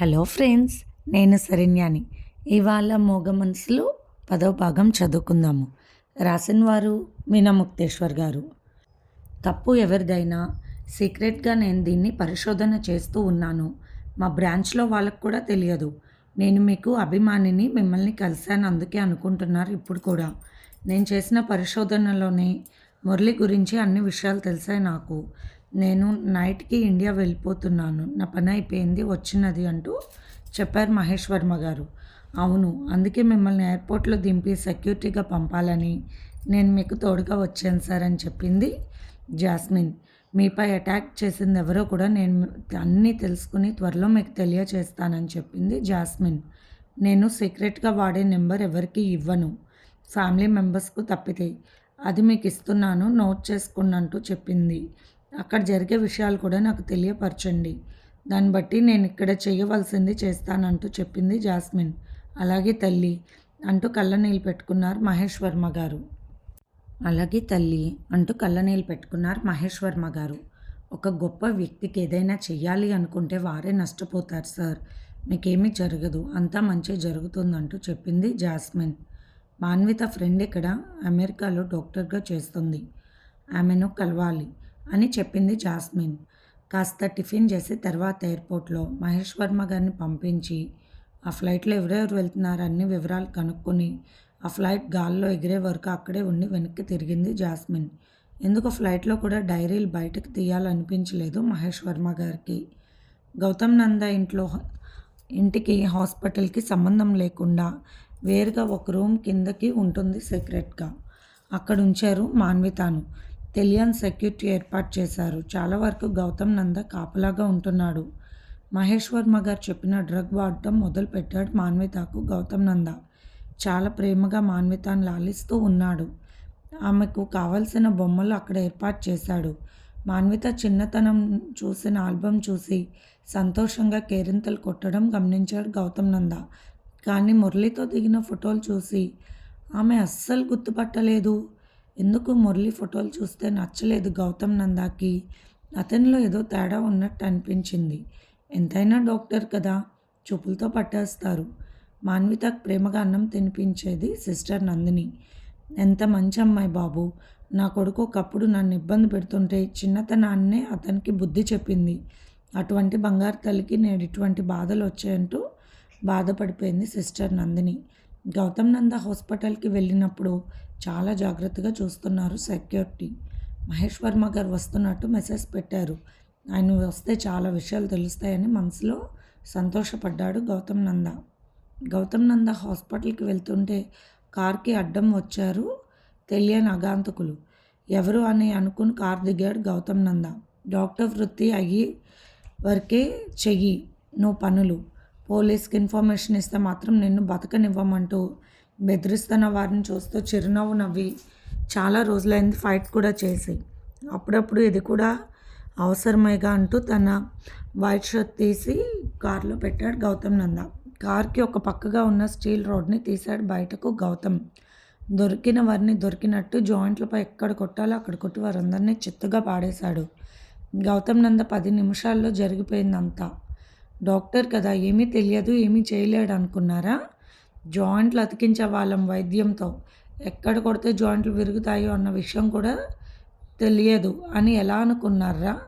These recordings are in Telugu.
హలో ఫ్రెండ్స్ నేను సరిన్యాని ఇవాళ మోగ మనసులో పదవ భాగం చదువుకుందాము. రాసిన వారు మీనా ముక్తేశ్వర్ గారు. తప్పు ఎవరిదైనా సీక్రెట్గా నేను దీన్ని పరిశోధన చేస్తూ ఉన్నాను. మా బ్రాంచ్లో వాళ్ళకు కూడా తెలియదు. నేను మీకు అభిమానిని మిమ్మల్ని కలిశాను అందుకే అనుకుంటున్నారు ఇప్పుడు కూడా. నేను చేసిన పరిశోధనలోనే మురళి గురించి అన్ని విషయాలు తెలిసాయి నాకు. నేను నైట్కి ఇండియా వెళ్ళిపోతున్నాను. నా పని అయిపోయింది వచ్చినది అంటూ చెప్పారు మహేష్ వర్మ గారు. అవును అందుకే మిమ్మల్ని ఎయిర్పోర్ట్లో దింపి సెక్యూరిటీగా పంపాలని నేను మీకు తోడుగా వచ్చాను సార్ అని చెప్పింది జాస్మిన్. మీపై అటాక్ చేసింది ఎవరో కూడా నేను అన్నీ తెలుసుకుని త్వరలో మీకు తెలియచేస్తానని చెప్పింది జాస్మిన్. నేను సీక్రెట్గా వాడే నెంబర్ ఎవరికి ఇవ్వను. ఫ్యామిలీ మెంబర్స్కు తప్పితే అది మీకు ఇస్తున్నాను నోట్ చేసుకున్నట్టు చెప్పింది అక్కడ జరిగే విషయాలు కూడా నాకు తెలియపరచండి. దాన్ని బట్టి నేను ఇక్కడ చేయవలసింది చేస్తానంటూ చెప్పింది జాస్మిన్. అలాగే తల్లి అంటూ కళ్ళనీళ్ళు పెట్టుకున్నారు మహేష్ వర్మ గారు. అలాగే తల్లి అంటూ కళ్ళనీళ్ళు పెట్టుకున్నారు మహేష్ వర్మ గారు. ఒక గొప్ప వ్యక్తికి ఏదైనా చెయ్యాలి అనుకుంటే వారే నష్టపోతారు సార్. మీకేమీ జరగదు. అంతా మంచి జరుగుతుందంటూ చెప్పింది జాస్మిన్. మాన్విత ఫ్రెండ్ ఇక్కడ అమెరికాలో డాక్టర్గా చేస్తుంది. ఆమెను కలవాలి. అని చెప్పింది జాస్మిన్. కాస్త టిఫిన్ చేసి తర్వాత ఎయిర్పోర్ట్లో మహేష్ వర్మ గారిని పంపించి ఆ ఫ్లైట్లో ఎవరెవరు వెళ్తున్నారు అన్ని వివరాలు కనుక్కొని ఆ ఫ్లైట్ గాల్లో ఎగిరే వరకు అక్కడే ఉండి వెనక్కి తిరిగింది జాస్మిన్. ఎందుకు ఫ్లైట్లో కూడా డైరీలు బయటకు తీయాలనిపించలేదు మహేష్ వర్మ గారికి. గౌతమ్ నంద ఇంట్లో ఇంటికి హాస్పిటల్కి సంబంధం లేకుండా వేరుగా ఒక రూమ్ కిందకి ఉంటుంది సీక్రెట్గా. అక్కడ ఉంచారు మాన్వితాను. తెలియని సెక్యూరిటీ ఏర్పాటు చేశారు. చాలా వరకు గౌతమ్ నంద కాపలాగా ఉంటున్నాడు. మహేష్ వర్మ గారు చెప్పిన డ్రగ్ వాడటం మొదలుపెట్టాడు మాన్వితకు గౌతమ్ నంద. చాలా ప్రేమగా మాన్వితాన్ని లాలిస్తూ ఉన్నాడు. ఆమెకు కావలసిన బొమ్మలు అక్కడ ఏర్పాటు చేశాడు. మాన్విత చిన్నతనం చూసిన ఆల్బమ్ చూసి సంతోషంగా కేరింతలు కొట్టడం గమనించాడు గౌతమ్ నంద. కానీ మురళితో దిగిన ఫోటోలు చూసి ఆమె అస్సలు గుర్తుపట్టలేదు. ఎందుకు మురళి ఫోటోలు చూస్తే నచ్చలేదు గౌతమ్ నందాకి? అతనిలో ఏదో తేడా ఉన్నట్టు అనిపించింది. ఎంతైనా డాక్టర్ కదా చూపులతో పట్టేస్తారు. మాన్వితకు ప్రేమగా అన్నం తినిపించేది సిస్టర్ నందిని. ఎంత మంచి అమ్మాయి బాబు. నా కొడుకు ఒకప్పుడు నన్ను ఇబ్బంది పెడుతుంటే చిన్నతనాన్నే అతనికి బుద్ధి చెప్పింది. అటువంటి బంగారు తల్లికి నేను ఇటువంటి బాధలు వచ్చాయంటూ బాధపడిపోయింది సిస్టర్ నందిని. గౌతమ్ నంద హాస్పిటల్కి వెళ్ళినప్పుడు చాలా జాగ్రత్తగా చూస్తున్నారు సెక్యూరిటీ. మహేష్ వర్మ గారు వస్తున్నట్టు మెసేజ్ పెట్టారు. ఆయన వస్తే చాలా విషయాలు తెలుస్తాయని మనసులో సంతోషపడ్డాడు గౌతమ్ నంద. గౌతమ్ నంద హాస్పిటల్కి వెళ్తుంటే కార్కి అడ్డం వచ్చారు తెలియని అగాంతకులు. ఎవరు అని అనుకుని కార్ దిగాడు గౌతమ్ నంద. డాక్టర్ వృత్తి అయ్యి వరకే చెయ్యి నువ్వు పనులు. పోలీస్కి ఇన్ఫర్మేషన్ ఇస్తే మాత్రం నిన్ను బతకనివ్వమంటూ బెదిరిస్తున్న వారిని చూస్తూ చిరునవ్వు నవ్వి చాలా రోజులైంది ఫైట్ కూడా చేసి. అప్పుడప్పుడు ఇది కూడా అవసరమేగా అంటూ తన వైట్ షర్ట్ తీసి కారులో పెట్టాడు గౌతమ్ నంద. కార్కి ఒక పక్కగా ఉన్న స్టీల్ రోడ్ని తీశాడు బయటకు గౌతమ్. దొరికిన వారిని దొరికినట్టు జాయింట్లపై ఎక్కడ కొట్టాలో అక్కడ కొట్టి వారందరినీ చిత్తుగా పాడేశాడు. గౌతమ్ నంద పది నిమిషాల్లో జరిగిపోయిందంతా. డాక్టర్ కదా ఏమీ తెలియదు ఏమీ చేయలేడు అనుకున్నారా జాయింట్లు అతికించే వాళ్ళం వైద్యంతో. ఎక్కడ కొడితే జాయింట్లు విరుగుతాయో అన్న విషయం కూడా తెలియదు. అని ఎలా అనుకున్నారా?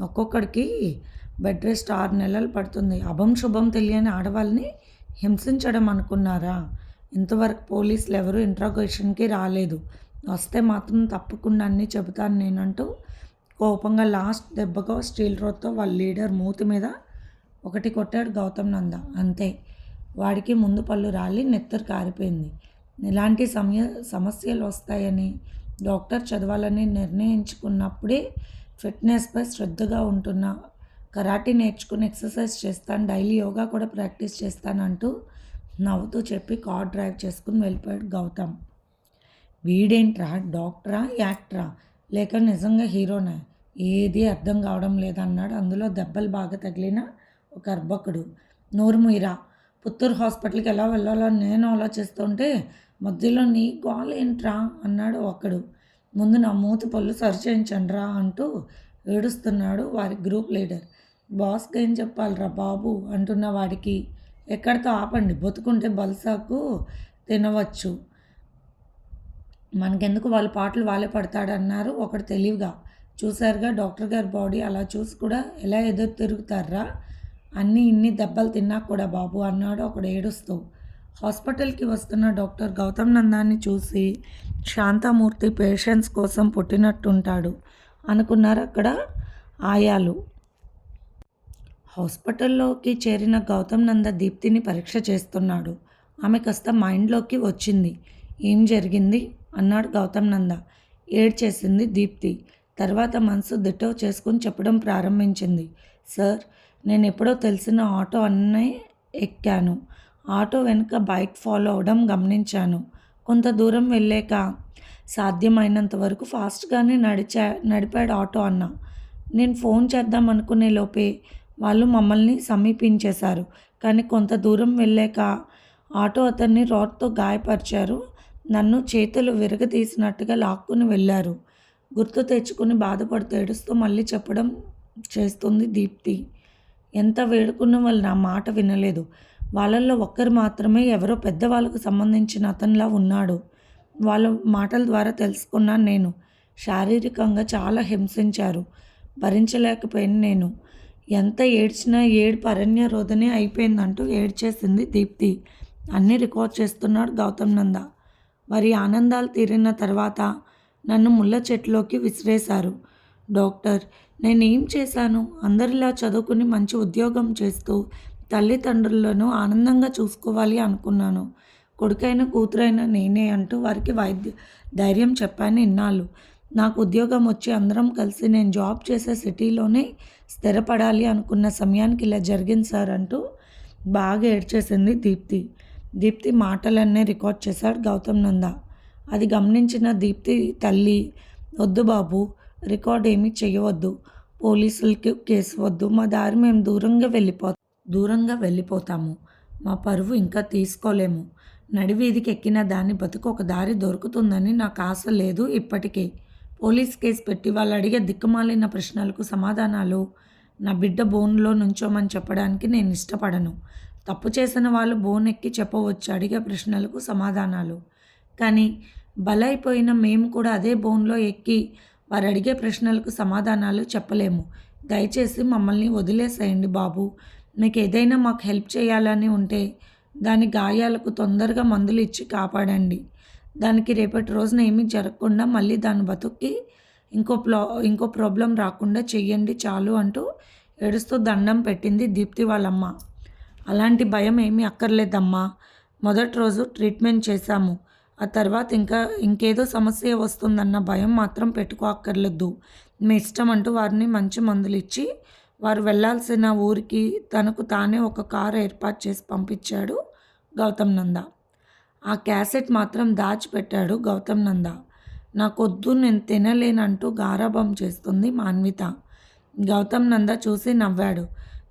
ఒక్కొక్కడికి బెడ్ రెస్ట్ ఆరు నెలలు పడుతుంది. అభం శుభం తెలియని ఆడవాళ్ళని హింసించడం అనుకున్నారా? ఇంతవరకు పోలీసులు ఎవరు ఇంట్రాగేషన్కి రాలేదు. వస్తే మాత్రం తప్పకుండా అన్నీ చెబుతాను నేనంటూ కోపంగా లాస్ట్ దెబ్బగా స్టీల్ రోడ్తో వాళ్ళ లీడర్ మూతి మీద ఒకటి కొట్టాడు గౌతమ్ నంద. అంతే. వాడికి ముందు పళ్ళు రాలి నెత్తరు కారిపోయింది. ఇలాంటి సమయ సమస్యలు వస్తాయని డాక్టర్ చదవాలని నిర్ణయించుకున్నప్పుడే ఫిట్నెస్పై శ్రద్ధగా ఉంటున్న కరాటే నేర్చుకుని ఎక్సర్సైజ్ చేస్తాను డైలీ యోగా కూడా ప్రాక్టీస్ చేస్తానంటూ నవ్వుతూ చెప్పి కార్ డ్రైవ్ చేసుకుని వెళ్ళిపోయాడు గౌతమ్. వీడేంట్రా? డాక్టరా? యాక్టరా? లేక నిజంగా హీరోనా? ఏది అర్థం కావడం లేదన్నాడు. అందులో దెబ్బలు బాగా తగిలిన ఒక అర్భకుడు. నోరుముయిరా పుత్తూరు హాస్పిటల్కి ఎలా వెళ్ళాలో నేను ఆలోచిస్తుంటే మధ్యలో నీ గోల్ ఏంట్రా అన్నాడు ఒకడు. ముందు నా మూతి పళ్ళు సరిచేయించండి రా అంటూ ఏడుస్తున్నాడు వారి గ్రూప్ లీడర్. బాస్కి ఏం చెప్పాలిరా బాబు అంటున్న వాడికి. ఎక్కడితో ఆపండి బతుకుంటే బల్సాకు తినవచ్చు. మనకెందుకు వాళ్ళ పాటలు వాళ్ళే పడతాడన్నారు ఒకటి తెలివిగా. చూసారుగా డాక్టర్ గారి బాడీ అలా చూసి కూడా ఎలా ఎదురు తిరుగుతారా? అన్నీ ఇన్ని దెబ్బలు తిన్నా కూడా బాబు అన్నాడు. ఒకడు ఏడుస్తూ హాస్పిటల్కి వస్తున్న డాక్టర్ గౌతమ్ నందాన్ని చూసి శాంతమూర్తి పేషెంట్స్ కోసం పుట్టినట్టుంటాడు అనుకున్నారు అక్కడ ఆయాలు. హాస్పిటల్లోకి చేరిన గౌతమ్ నంద దీప్తిని పరీక్ష చేస్తున్నాడు. ఆమె కాస్త మైండ్లోకి వచ్చింది. ఏం జరిగింది? అన్నాడు గౌతమ్ నంద. ఏడ్చేసింది దీప్తి. తర్వాత మనసు దిట్టవ చేసుకుని చెప్పడం ప్రారంభించింది. సార్ నేను ఎప్పుడో తెలిసిన ఆటో అన్నీ ఎక్కాను. ఆటో వెనుక బైక్ ఫాలో అవడం గమనించాను. కొంత దూరం వెళ్ళాక సాధ్యమైనంత వరకు ఫాస్ట్గానే నడిచా నడిపాడు ఆటో అన్న. నేను ఫోన్ చేద్దాం అనుకునే లోపే వాళ్ళు మమ్మల్ని సమీపించేశారు. కానీ కొంత దూరం వెళ్ళాక ఆటో అతన్ని రాడ్తో గాయపరిచారు. నన్ను చేతులు విరగదీసినట్టుగా లాక్కుని వెళ్ళారు. గుర్తు తెచ్చుకుని బాధపడుతూ ఏడుస్తూ మళ్ళీ చెప్పడం చేస్తుంది దీప్తి. ఎంత వేడుకున్న వాళ్ళు నా మాట వినలేదు. వాళ్ళల్లో ఒక్కరు మాత్రమే ఎవరో పెద్దవాళ్ళకు సంబంధించిన అతనిలా ఉన్నాడు. వాళ్ళ మాటల ద్వారా తెలుసుకున్నాను నేను. శారీరకంగా చాలా హింసించారు. భరించలేకపోయాను నేను. ఎంత ఏడ్చినా ఏడుపు అరణ్య రోధనే అయిపోయిందంటూ ఏడ్చేసింది దీప్తి. అన్నీ రికార్డ్ చేస్తున్నాడు గౌతమ్ నంద. వారి ఆనందాలు తీరిన తర్వాత నన్ను ముళ్ళ చెట్టులోకి విసిరేశారు. డాక్టర్ నేనేం చేశాను? అందరిలా చదువుకుని మంచి ఉద్యోగం చేస్తూ తల్లిదండ్రులను ఆనందంగా చూసుకోవాలి అనుకున్నాను. కొడుకైన కూతురైన నేనే అంటూ వారికి వైద్య ధైర్యం చెప్పాను ఇన్నాళ్ళు. నాకు ఉద్యోగం వచ్చి అందరం కలిసి నేను జాబ్ చేసే సిటీలోనే స్థిరపడాలి అనుకున్న సమయానికి ఇలా జరిగింది సార్ అంటూ బాగా ఏడ్చేసింది దీప్తి. దీప్తి మాటలన్నీ రికార్డ్ చేశాడు గౌతమ్ నంద. అది గమనించిన దీప్తి తల్లి వద్దు బాబు రికార్డ్ ఏమీ చేయవద్దు పోలీసులకి కేసు వద్దు. మా దారి మేము దూరంగా వెళ్ళిపో దూరంగా వెళ్ళిపోతాము. మా పరువు ఇంకా తీసుకోలేము. నడివీధికి ఎక్కిన దాన్ని బతుకు ఒక దారి దొరుకుతుందని నాకు ఆశ లేదు ఇప్పటికే. పోలీస్ కేసు పెట్టి వాళ్ళు అడిగే దిక్కుమాలిన ప్రశ్నలకు సమాధానాలు నా బిడ్డ బోన్లో నుంచోమని చెప్పడానికి నేను ఇష్టపడను. తప్పు చేసిన వాళ్ళు బోన్ ఎక్కి చెప్పవచ్చు అడిగే ప్రశ్నలకు సమాధానాలు. కానీ బలైపోయిన మేము కూడా అదే బోన్లో ఎక్కి వారు అడిగే ప్రశ్నలకు సమాధానాలు చెప్పలేము. దయచేసి మమ్మల్ని వదిలేసేయండి బాబు. మీకు ఏదైనా మాకు హెల్ప్ చేయాలని ఉంటే దాని గాయాలకు తొందరగా మందులు ఇచ్చి కాపాడండి. దానికి రేపటి రోజున ఏమీ జరగకుండా మళ్ళీ దాని బతుక్కి ఇంకో ప్లా ఇంకో ప్రాబ్లం రాకుండా చెయ్యండి చాలు అంటూ ఏడుస్తూ దండం పెట్టింది దీప్తి వాళ్ళమ్మ. అలాంటి భయం ఏమీ అక్కర్లేదమ్మా. మొదటి రోజు ట్రీట్మెంట్ చేశాము. ఆ తర్వాత ఇంకా ఇంకేదో సమస్య వస్తుందన్న భయం మాత్రం పెట్టుకోక్కర్లేదు మీ ఇష్టం అంటూ వారిని మంచి మందులు ఇచ్చి వారు వెళ్ళాల్సిన ఊరికి తనకు తానే ఒక కారు ఏర్పాటు చేసి పంపించాడు గౌతమ్ నంద. ఆ క్యాసెట్ మాత్రం దాచిపెట్టాడు గౌతమ్ నంద. నాకొద్దు నేను తినలేనంటూ గారాభం చేస్తుంది మాన్విత. గౌతమ్ నంద చూసి నవ్వాడు.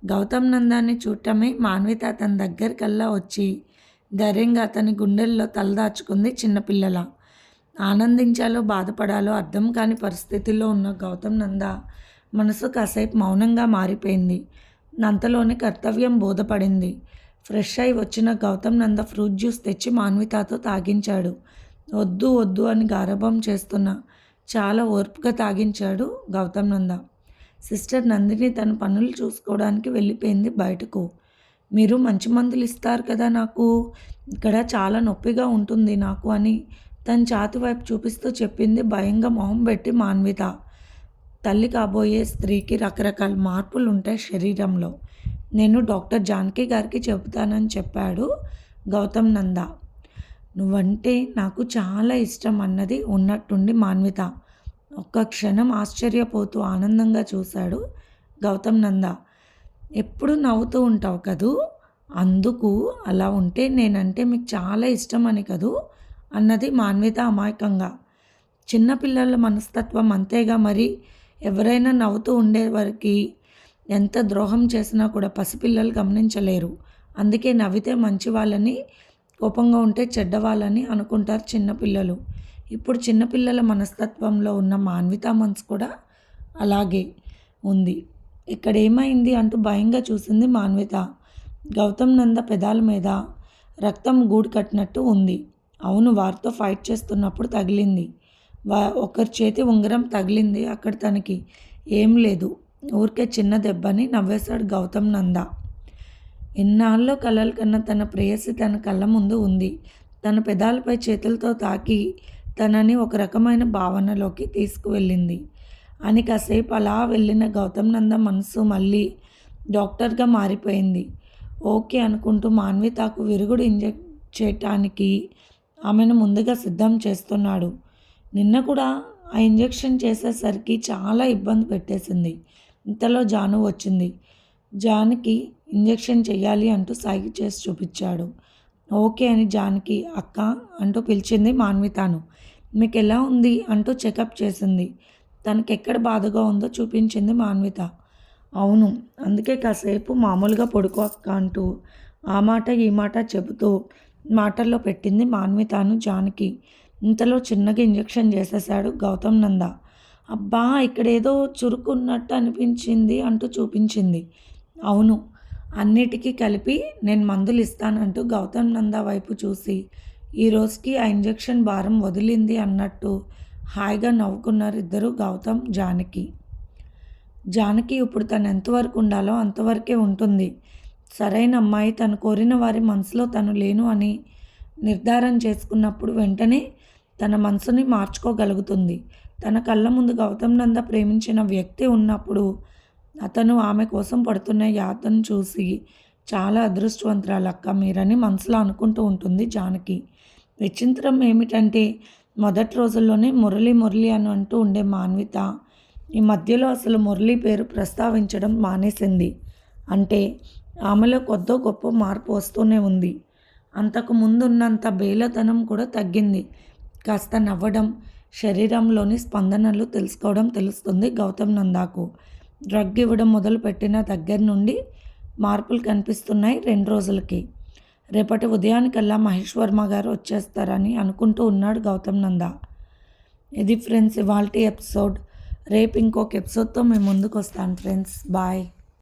గౌతమ్ నందాన్ని చూడటమే మాన్విత తన దగ్గరికల్లా వచ్చి ధైర్యంగా అతని గుండెల్లో తలదాచుకుంది చిన్నపిల్లల ఆనందించాలో బాధపడాలో అర్థం కాని పరిస్థితిలో ఉన్న గౌతమ్ నంద మనసు కాసేపు మౌనంగా మారిపోయింది. అంతలోనే కర్తవ్యం బోధపడింది. ఫ్రెష్ అయి వచ్చిన గౌతమ్ నంద ఫ్రూట్ జ్యూస్ తెచ్చి మాన్వితాతో తాగించాడు. వద్దు వద్దు అని గారభం చేస్తున్న చాలా ఓర్పుగా తాగించాడు గౌతమ్ నంద. సిస్టర్ నందిని తన పనులు చూసుకోవడానికి వెళ్ళిపోయింది బయటకు. మీరు మంచి మందులు ఇస్తారు కదా నాకు. ఇక్కడ చాలా నొప్పిగా ఉంటుంది నాకు అని తన ఛాతి వైపు చూపిస్తూ చెప్పింది భయంగా మొహం పెట్టి మాన్విత. తల్లి కాబోయే స్త్రీకి రకరకాల మార్పులు ఉంటాయి శరీరంలో. నేను డాక్టర్ జానకి గారికి చెబుతానని చెప్పాడు గౌతమ్ నంద. నువ్వంటే నాకు చాలా ఇష్టం అన్నది ఉన్నట్టుండి మాన్విత. ఒక్క క్షణం ఆశ్చర్యపోతూ ఆనందంగా చూశాడు గౌతమ్ నంద. ఎప్పుడు నవ్వుతూ ఉంటావు కదూ? అందుకు అలా ఉంటే నేనంటే మీకు చాలా ఇష్టం అని కదూ? అన్నది మాన్విత అమాయకంగా. చిన్నపిల్లల మనస్తత్వం అంతేగా మరి? ఎవరైనా నవ్వుతూ ఉండేవారికి ఎంత ద్రోహం చేసినా కూడా పసిపిల్లలు గమనించలేరు. అందుకే నవ్వితే మంచి వాళ్ళని కోపంగా ఉంటే చెడ్డవాళ్ళని అనుకుంటారు చిన్నపిల్లలు. ఇప్పుడు చిన్నపిల్లల మనస్తత్వంలో ఉన్న మాన్విత మనసు కూడా అలాగే ఉంది. ఇక్కడ ఏమైంది అంటూ భయంగా చూసింది మాన్విత. గౌతమ్ నంద పెదాల మీద రక్తం గూడు కట్టినట్టు ఉంది. అవును వారితో ఫైట్ చేస్తున్నప్పుడు తగిలింది. వా ఒకరి చేతి ఉంగరం తగిలింది అక్కడ తనకి. ఏం లేదు ఊరికే చిన్న దెబ్బని నవ్వేశాడు గౌతమ్ నంద. ఎన్నాళ్ళలో కలలు కన్నా తన ప్రేయసి తన కళ్ళ ముందు ఉంది. తన పెదాలపై చేతులతో తాకి తనని ఒక రకమైన భావనలోకి తీసుకువెళ్ళింది. అని కాసేపు అలా వెళ్ళిన గౌతమ్ నంద మనసు మళ్ళీ డాక్టర్గా మారిపోయింది. ఓకే అనుకుంటూ మాన్వితాకు విరుగుడు ఇంజెక్ట్ చేయటానికి ఆమెను ముందుగా సిద్ధం చేస్తున్నాడు. నిన్న కూడా ఆ ఇంజెక్షన్ చేసేసరికి చాలా ఇబ్బంది పెట్టేసింది. ఇంతలో జాను వచ్చింది. జాన్కి ఇంజెక్షన్ చేయాలి అంటూ సాగి చేసి చూపించాడు. ఓకే అని జాన్కి అక్క అంటూ పిలిచింది మాన్వితాను. మీకు ఎలా ఉంది? అంటూ చెకప్ చేసింది. తనకి ఎక్కడ బాధగా ఉందో చూపించింది మాన్విత. అవును అందుకే కాసేపు మామూలుగా పడుకో అక్క అంటూ ఆ మాట ఈ మాట చెబుతూ మాటల్లో పెట్టింది మాన్వితాను జానకి. ఇంతలో చిన్నగా ఇంజెక్షన్ చేసేసాడు గౌతమ్ నంద. అబ్బా ఇక్కడేదో చురుకున్నట్టు అనిపించింది అంటూ చూపించింది. అవును అన్నిటికీ కలిపి నేను మందులు ఇస్తానంటూ గౌతమ్ నంద వైపు చూసి ఈ రోజుకి ఆ ఇంజెక్షన్ భారం వదిలింది అన్నట్టు హాయిగా నవ్వుకున్నారు ఇద్దరు గౌతమ్ జానకి. జానకి ఇప్పుడు తను ఎంతవరకు ఉండాలో అంతవరకే ఉంటుంది. సరైన అమ్మాయి తను కోరిన వారి మనసులో తను లేను అని నిర్ధారణ చేసుకున్నప్పుడు వెంటనే తన మనసుని మార్చుకోగలుగుతుంది. తన కళ్ళ ముందు గౌతమ్ నంద ప్రేమించిన వ్యక్తి ఉన్నప్పుడు అతను ఆమె కోసం పడుతున్న యాతను చూసి చాలా అదృష్టవంతురాలక్క మీరని మనసులో అనుకుంటూ ఉంటుంది జానకి. విచిత్రం ఏమిటంటే మొదటి రోజుల్లోనే మురళి మురళి అని అంటూ ఉండే మాన్విత ఈ మధ్యలో అసలు మురళి పేరు ప్రస్తావించడం మానేసింది. అంటే ఆమెలో కొద్దో గొప్ప మార్పు వస్తూనే ఉంది. అంతకు ముందున్నంత బేలతనం కూడా తగ్గింది. కాస్త నవ్వడం శరీరంలోని స్పందనలు తెలుసుకోవడం తెలుస్తుంది గౌతమ్ నందాకు. డ్రగ్ ఇవ్వడం మొదలుపెట్టిన దగ్గర నుండి మార్పులు కనిపిస్తున్నాయి రెండు రోజులకి. రేపటి ఉదయానికల్లా మహేష్ వర్మ గారు వచ్చేస్తారని అనుకుంటూ ఉన్నాడు గౌతమ్ నంద. ఇది ఫ్రెండ్స్ ఇవాల్టి ఎపిసోడ్. రేపు ఇంకొక ఎపిసోడ్తో మేము ముందుకు వస్తాను ఫ్రెండ్స్. బాయ్.